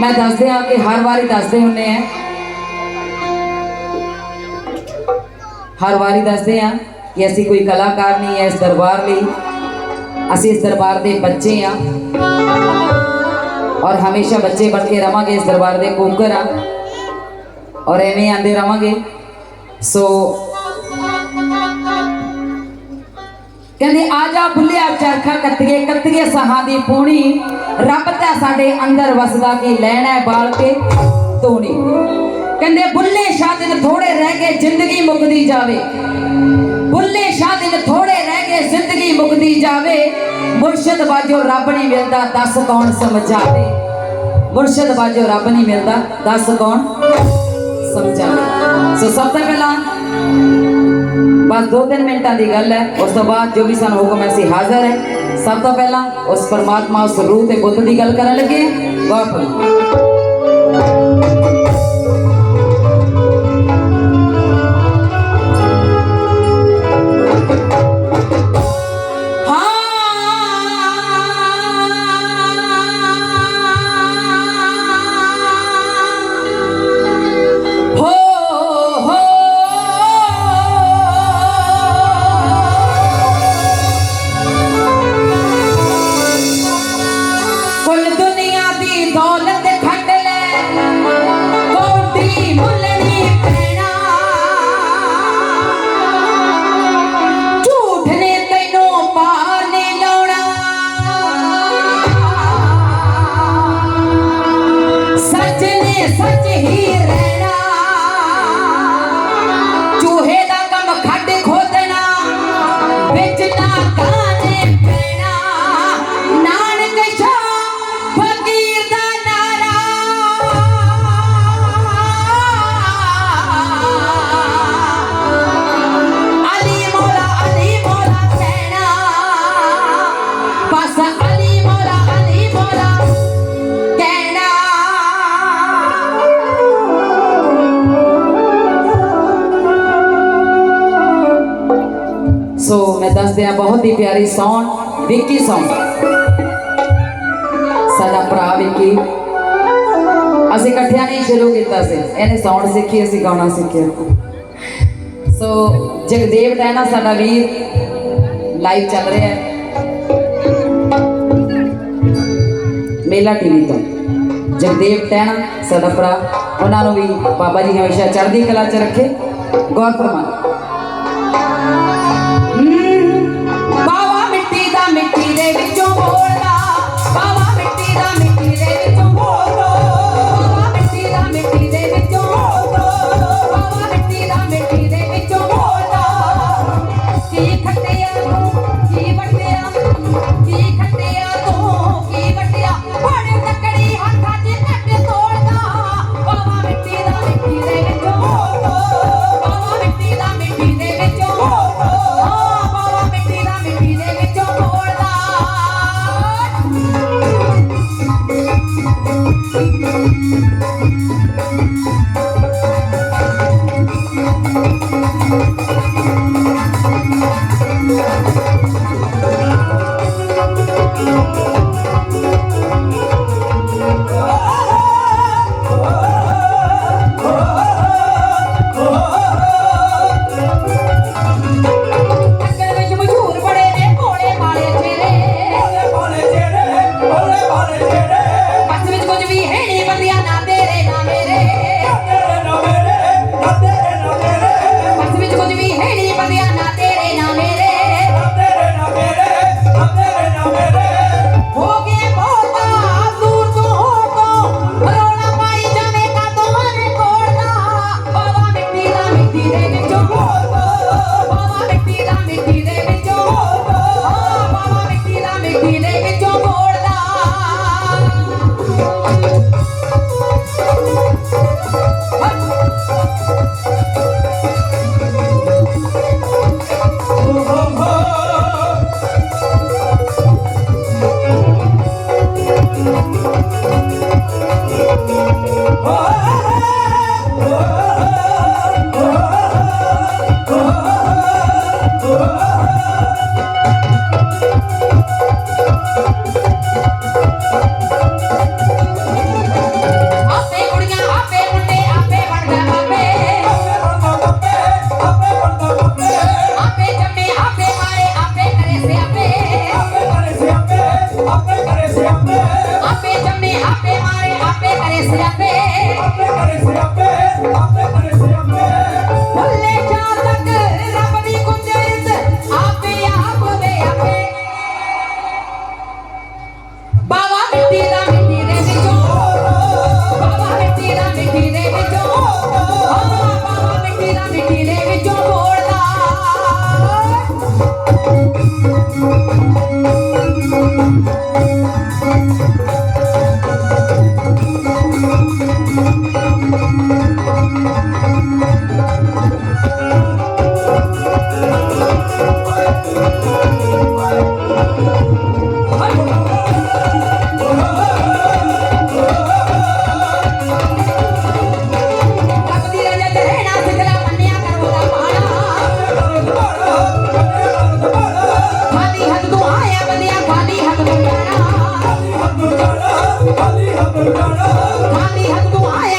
ਮੈਂ ਦੱਸਦੇ ਆ ਕਿ ਹਰ ਵਾਰੀ ਦੱਸਦੇ ਹੁੰਨੇ ਆ ਹਰ ਵਾਰੀ ਦੱਸਦੇ ਆ ਕਿ ਅਸੀਂ ਕੋਈ ਕਲਾਕਾਰ ਨਹੀਂ ਹੈ ਇਸ ਦਰਬਾਰ ਲਈ ਅਸੀਂ ਇਸ ਦਰਬਾਰ ਦੇ ਬੱਚੇ ਆ ਔਰ ਹਮੇਸ਼ਾ ਬੱਚੇ ਬਣ ਕੇ ਰਵਾਂਗੇ ਇਸ ਦਰਬਾਰ ਦੇ ਕੋਕਰ ਆ ਔਰ ਐਵੇਂ ਆਂਦੇ ਰਵਾਂਗੇ ਸੋ ਕਹਿੰਦੇ, ਆ ਜਾ ਬੁੱਲਿਆ ਚਰਖਾ ਕੱਤੀਏ ਕੱਤੀਏ ਸਹਾਂ ਦੀ ਪੂਣੀ। ਰੱਬ ਤਾਂ ਸਾਡੇ ਅੰਦਰ ਵਸਦਾ ਕੀ ਲੈਣਾ ਬਾਲ ਕੇ ਤੋਣੀ ਕਹਿੰਦੇ, ਬੁੱਲੇ ਸ਼ਾਹ ਦਿਨ ਥੋੜੇ ਰਹਿ ਗਏ, ਜ਼ਿੰਦਗੀ ਮੁੱਕਦੀ ਜਾਵੇ। ਬੁੱਲੇ ਸ਼ਾਹ ਦਿਨ ਥੋੜੇ ਰਹਿ ਗਏ, ਜ਼ਿੰਦਗੀ ਮੁੱਕਦੀ ਜਾਵੇ। ਮੁਰਸ਼ਿਦ ਬਾਜੋ ਰੱਬ ਨਹੀਂ ਮਿਲਦਾ, ਦੱਸ ਕੌਣ ਸਮਝਾਵੇ? ਮੁਰਸ਼ਿਦ ਬਾਜੋ ਰੱਬ ਨਹੀਂ ਮਿਲਦਾ, ਦੱਸ ਕੌਣ ਸਮਝਾਵੇ? ਸੋ ਸਭ ਤੋਂ ਪਹਿਲਾਂ ਬਸ 2-3 ਮਿੰਟਾਂ ਦੀ ਗੱਲ ਹੈ। ਉਸ ਤੋਂ ਬਾਅਦ ਜੋ ਵੀ ਸਾਨੂੰ ਹੁਕਮ ਹੈ, ਅਸੀਂ ਹਾਜ਼ਰ ਹੈ। ਸਭ ਤੋਂ ਪਹਿਲਾਂ ਉਸ ਪਰਮਾਤਮਾ, ਉਸ ਰੂਹ ਤੇ ਬੁੱਧ ਦੀ ਗੱਲ ਕਰਨ ਲੱਗੇ। ਗੌਰ ਕਰੋ Hey, ਮੈਂ ਦੱਸਦੇ ਆ ਬਹੁਤ ਹੀ ਪਿਆਰੀ ਸੌਂਗ ਵਿੱਕੀ ਸੌਂਗ ਸਾਡਾ ਭਰਾ ਵਿੱਕੀ ਅਸੀਂ ਇਕੱਠਿਆਂ ਨਹੀਂ ਸ਼ੁਰੂ ਕੀਤਾ ਸੀ। ਇਹਨੇ ਸੌਂਗ ਸਿੱਖੀ, ਅਸੀਂ ਗਾਉਣਾ ਸਿੱਖਿਆ। ਸੋ ਜਗਦੇਵ ਟੈਨਾ ਸਾਡਾ ਵੀਰ ਲਾਈਵ ਚੱਲ ਰਿਹਾ ਹੈ। ਮੇਲਾ ਟੀਵੀ ਤੋਂ। ਜਗਦੇਵ ਟੈਣਾ ਸਾਡਾ ਭਰਾ। ਉਹਨਾਂ ਨੂੰ ਵੀ ਬਾਬਾ ਜੀ ਹਮੇਸ਼ਾ ਚੜ੍ਹਦੀ ਕਲਾ 'ਚ ਰੱਖੇ। ਗੌਰ ਫਰਮਾਓ। Música खाली हम गाना खाली हम तुम्हारे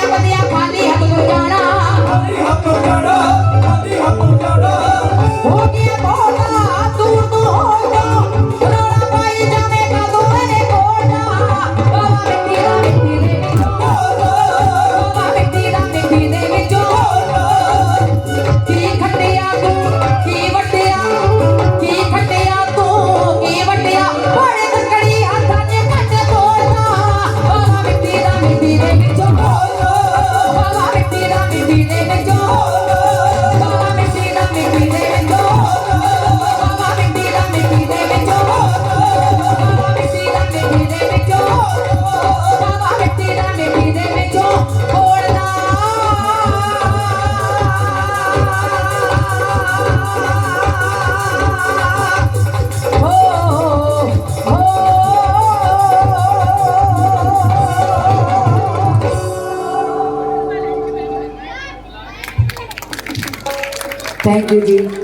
ਹੋ ਥੈਂਕ ਯੂ ਜੀ